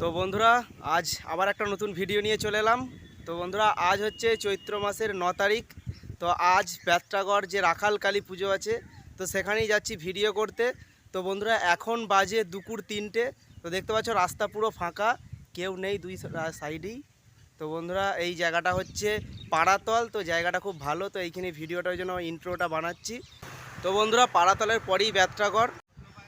তো বন্ধুরা, আজ আবার একটা নতুন ভিডিও নিয়ে চলে এলাম। তো বন্ধুরা, আজ হচ্ছে চৈত্র মাসের ন তারিখ। তো আজ প্যাত্রাগড় যে রাখাল কালী পুজো আছে, তো সেখানেই যাচ্ছি ভিডিও করতে। তো বন্ধুরা, এখন বাজে দুপুর তিনটে। তো দেখতে পাচ্ছ, রাস্তা পুরো ফাঁকা, কেউ নেই দুই সাইডেই। তো বন্ধুরা, এই জায়গাটা হচ্ছে পাড়াতল, তো জায়গাটা খুব ভালো। তো এইখানে ভিডিওটার জন্য ইন্ট্রোটা বানাচ্ছি। তো বন্ধুরা, পাড়াতলের পরেই ব্যত্রাগড়।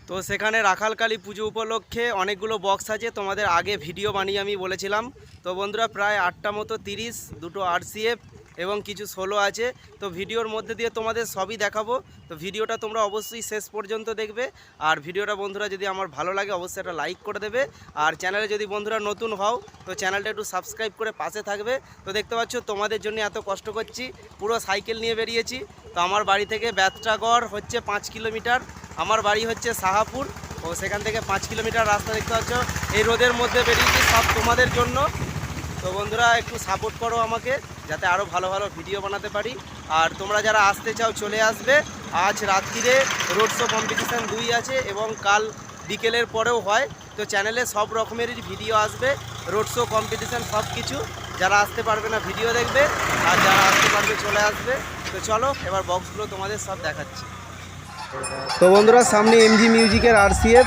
তো সেখানে রাখালকালী পুজো উপলক্ষে অনেকগুলো বক্স আছে, তোমাদের আগে ভিডিও বানিয়ে আমি বলেছিলাম। তো বন্ধুরা, প্রায় আটটা মতো তিরিশ, দুটো আরসিএফ এবং কিছু সোলো আছে। তো ভিডিওর মধ্যে দিয়ে তোমাদের সবই দেখাবো। তো ভিডিওটা তোমরা অবশ্যই শেষ পর্যন্ত দেখবে। আর ভিডিওটা বন্ধুরা যদি আমার ভালো লাগে, অবশ্যই একটা লাইক করে দেবে। আর চ্যানেলে যদি বন্ধুরা নতুন হও, তো চ্যানেলটা একটু সাবস্ক্রাইব করে পাশে থাকবে। তো দেখতে পাচ্ছ, তোমাদের জন্য এত কষ্ট করছি। পুরো সাইকেল নিয়ে বেরিয়েছি। তো আমার বাড়ি থেকে ব্যাত্রাগড় হচ্ছে পাঁচ কিলোমিটার। আমার বাড়ি হচ্ছে সাহাপুর। ও সেখান থেকে পাঁচ কিলোমিটার রাস্তা দেখতে পাচ্ছ। এই রোদের মধ্যে বেরিয়েছি সব তোমাদের জন্য। তো বন্ধুরা, একটু সাপোর্ট করো আমাকে। যাতে আরও ভালো ভালো ভিডিও বানাতে পারি। আর তোমরা যারা আসতে চাও, চলে আসবে। আজ রাত্রিরে রোড শো কম্পিটিশান দুই আছে এবং কাল বিকেলের পরেও হয়। তো চ্যানেলে সব রকমেরই ভিডিও আসবে রোড শো কম্পিটিশান সব কিছু। যারা আসতে পারবে না ভিডিও দেখবে। আর যারা আসতে পারবে, চলে আসবে। তো চলো, এবার বক্সগুলো তোমাদের সব দেখাচ্ছি। তো বন্ধুরা, সামনে এমজি মিউজিকের আরসিএফ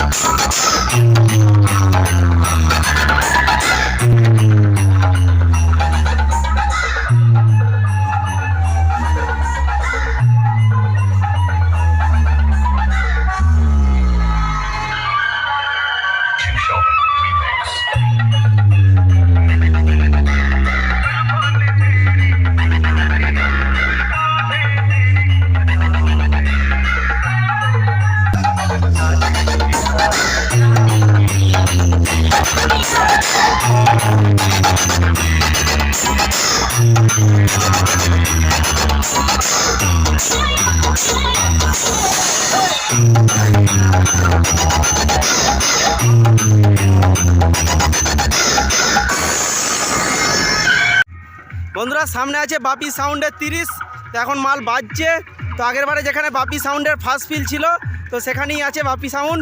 বন্ধুরা, সামনে আছে বাপি সাউন্ডের তিরিশ। তো এখন মাল বাজছে। তো আগের বারে যেখানে বাপি সাউন্ডের ফার্স্ট ফিল ছিল, তো সেখানেই আছে বাপি সাউন্ড।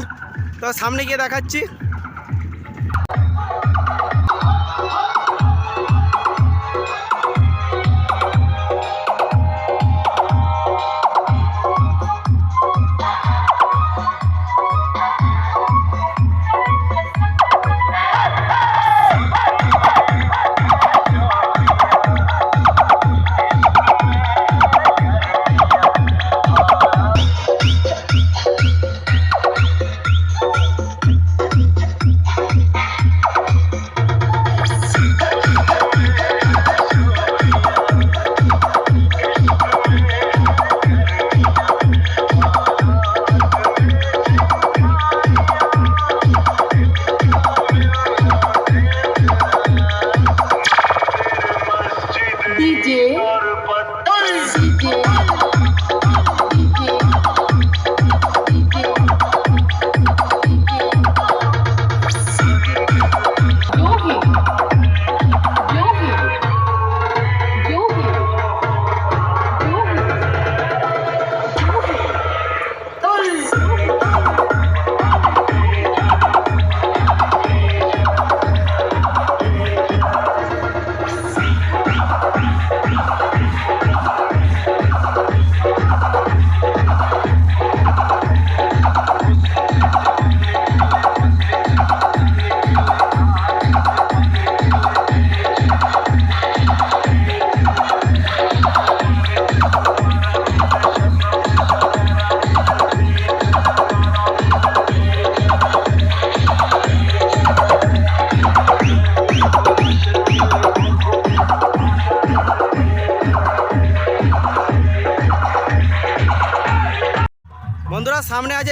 তো সামনে গিয়ে দেখাচ্ছি।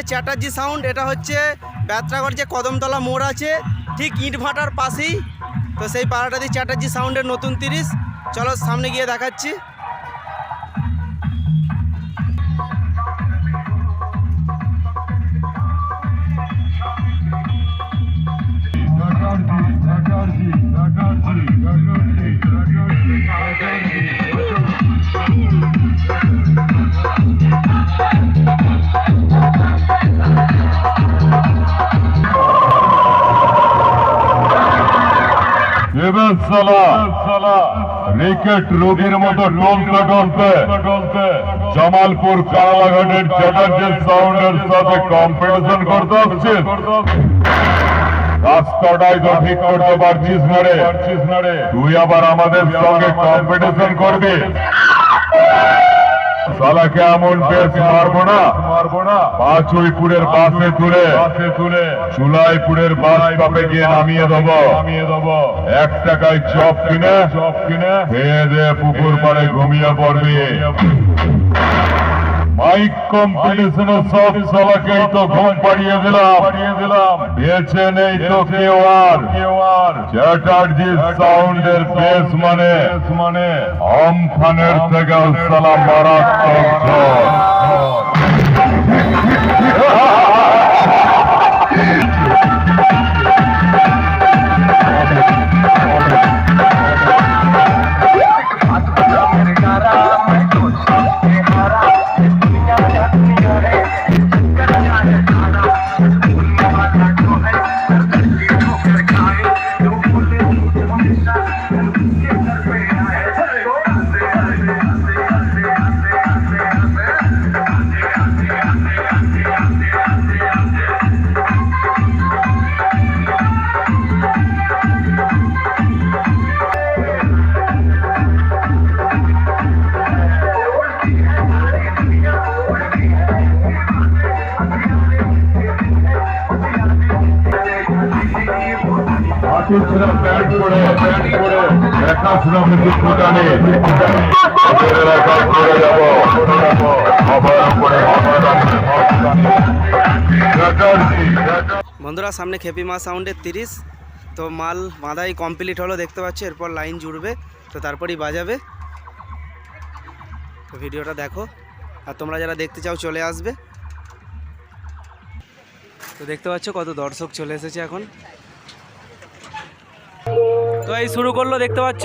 চ্যাটার্জি সাউন্ড, এটা হচ্ছে ব্যাত্রাগড় যে কদমতলা মোড় আছে, ঠিক ইট ভাটার পাশেই। তো সেই পাড়াটা দিয়ে চ্যাটার্জি সাউন্ডের নতুন তিরিশ। চলো সামনে গিয়ে দেখাচ্ছি। রিকেট রোগীর মতো টলতে টলতে জামালপুর কালাঘাটের চ্যাটার্জির সাউন্ডের সাথে কম্পিটিশন করতে আসছিস রাস্তাটাই তো ঠিক করতে পারছিস না তুই আবার আমাদের সঙ্গে কম্পিটিশন করবি। সালাকে এমন পেস মারবো না? মারবো না পুরের বাসে তুলে বাসে তুলে চুলাইপুরের বাস স্টপে গিয়ে নামিয়ে দেবো। নামিয়ে দেবো এক টাকায় চপ কিনে চপ কিনে খেয়ে দে পুকুর পাড়ে ঘুমিয়ে পড়বি। মাইক কম্পিটিশন সব সালাকেই তো ঘুম পাড়িয়ে দিলাম। বেঁচে নেই তো কেউ আর। চ্যাটার্জি সাউন্ডের বেস মানে। মানে আমফানের থেকে সালাম মারাত্মক বন্ধুরা, সামনে খেপি মা সাউন্ডের তিরিশ। তো মাল বাঁধাই কমপ্লিট হলো, দেখতে পাচ্ছি? এরপর লাইন জুড়বে, তো তারপরই বাজাবে। তো ভিডিওটা দেখো, আর তোমরা যারা দেখতে চাও, চলে আসবে। তো দেখতে পাচ্ছ কত দর্শক চলে এসেছে এখন। তো এই শুরু করল দেখতে পাচ্ছ?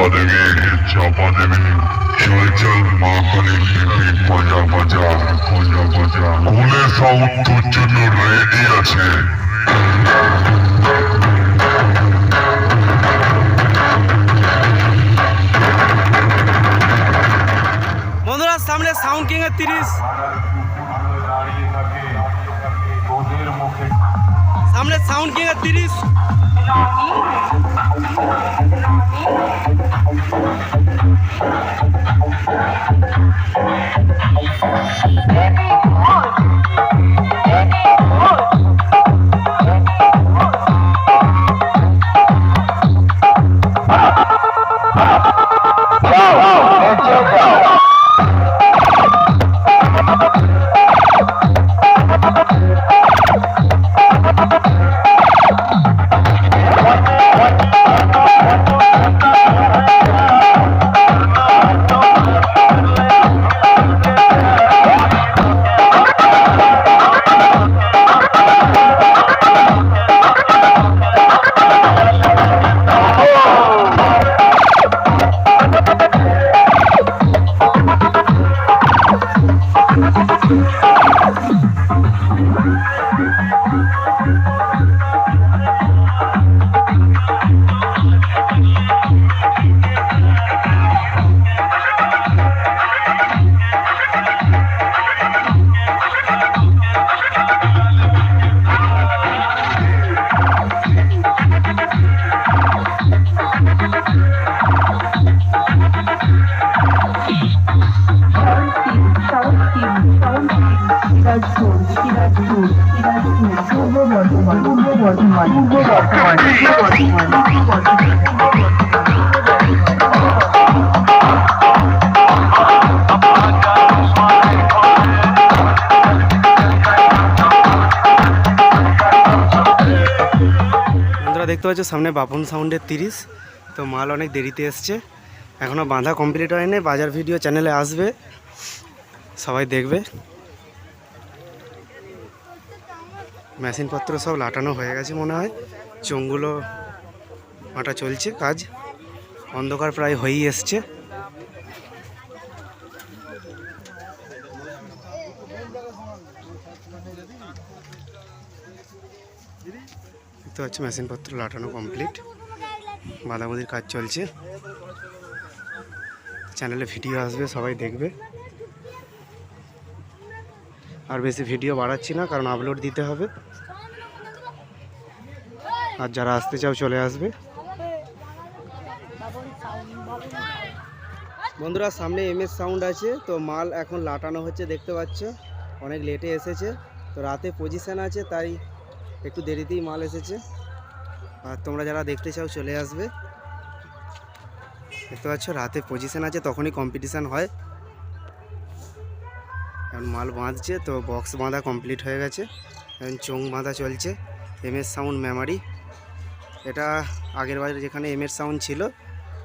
চাপা দেবে চাপা দেবে চল চল মা কালী খেতে বাজা বাজা বাজা। বাজা কুলে সাউন্ড তোর জন্য রেডি আছে। সামনে সাউন্ড কিং এর তিরিশ। সামনে সাউন্ড কিং এর তিরিশ। Yeah. বন্ধুরা দেখতে পাচ্ছ, সামনে বাপন সাউন্ডের তিরিশ। তো মাল অনেক দেরিতে এসছে। এখনও বাঁধা কমপ্লিট হয়নি। বাজার ভিডিও চ্যানেলে আসবে। সবাই দেখবে। মেশিনপত্র সব লাটানো হয়ে গেছে মনে হয়। চোঙগুলো আটা চলছে, কাজ অন্ধকার প্রায় হয়েই এসছে। দেখতে পাচ্ছি, মেশিনপত্র লাটানো কমপ্লিট বাঁধাবাঁধির কাজ চলছে। চ্যানেলে ভিডিও আসবে, সবাই দেখবে। আর বেশি ভিডিও বাড়াচ্ছি না, কারণ আপলোড দিতে হবে। আর যারা আসতে চাও চলে আসবে। বন্ধুরা, সামনে এম এস সাউন্ড আছে, তো মাল এখন লাটানো হচ্ছে, দেখতে পাচ্ছ? অনেক লেটে এসেছে, তো রাতে পজিশন আছে, তাই একটু দেরিতেই মাল এসেছে। আর তোমরা যারা দেখতে চাও চলে আসবে। দেখতে পাচ্ছ, রাতে পজিশন আছে, তখনই কম্পিটিশান হয়। এখন মাল বাঁধছে, তো বক্স বাঁধা কমপ্লিট হয়ে গেছে। এখন চোং বাঁধা চলছে এম এস সাউন্ড মেমারি এটা আগের বার যেখানে এম এর সাউন্ড ছিল,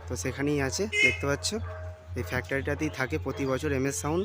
তো সেখানেই আছে, দেখতে পাচ্ছ। এই ফ্যাক্টরিটাতেই থাকে প্রতি বছর এম এর সাউন্ড